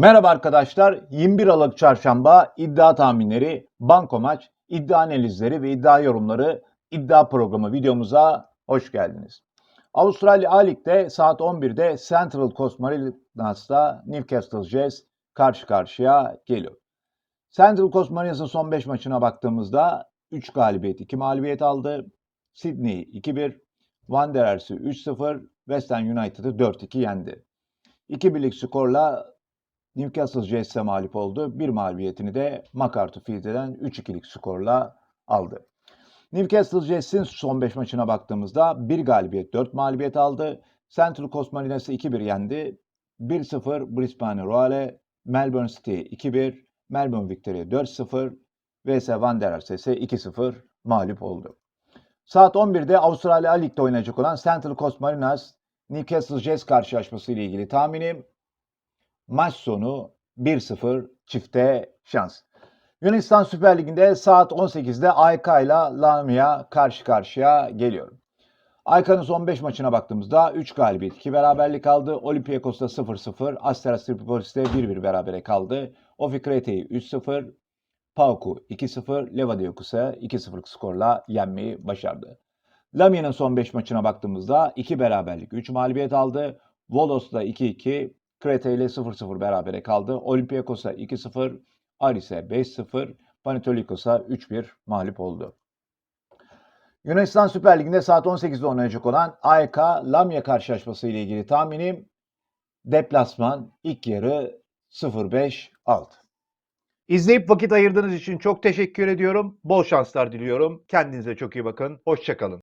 Merhaba arkadaşlar. 21 Aralık Çarşamba iddia tahminleri, banko maç, iddia analizleri ve iddia yorumları iddia programı videomuza hoş geldiniz. Avustralya A Lig'de saat 11'de Central Coast Marinas'ta Newcastle Jets karşı karşıya geliyor. Central Coast Marinas'ın son 5 maçına baktığımızda 3 galibiyet, 2 mağlubiyet aldı. Sydney 2-1, Wanderers'ı 3-0, West Ham United'ı 4-2 yendi. 2 birlik skorla Newcastle Jets'e mağlup oldu. Bir mağlubiyetini de MacArthur Field'den 3-2'lik skorla aldı. Newcastle Jets'in son 5 maçına baktığımızda 1 galibiyet 4 mağlubiyet aldı. Central Coast Marinas'ı 2-1 yendi. 1-0 Brisbane Royale, Melbourne City 2-1, Melbourne Victoria 4-0 vs Wanderers ise 2-0 mağlup oldu. Saat 11'de Avustralya Lig'de oynayacak olan Central Coast Marinas Newcastle Jets karşılaşması ile ilgili tahminim maç sonu 1-0 çifte şans. Yunanistan Süper Ligi'nde saat 18'de AYK ile Lamia karşı karşıya geliyor. AYK'nın son 5 maçına baktığımızda 3 galibiyet, 2 beraberlik aldı. Olympiakos'ta 0-0, Asteras Tripolis'te 1-1 berabere kaldı. Ofi Krete'yi 3-0, PAOK'u 2-0, Levadiokos'a 2-0'lık skorla yenmeyi başardı. Lamia'nın son 5 maçına baktığımızda 2 beraberlik, 3 mağlubiyet aldı. Volos'ta 2-2, Kreta ile 0-0 berabere kaldı. Olympiakos'a 2-0, Aris'e 5-0, Panetolikos'a 3-1 mağlup oldu. Yunanistan Süper Ligi'nde saat 18'de oynayacak olan AEK Lamia karşılaşması ile ilgili tahminim deplasman ilk yarı 0-5 alt. İzleyip vakit ayırdığınız için çok teşekkür ediyorum. Bol şanslar diliyorum. Kendinize çok iyi bakın. Hoşçakalın.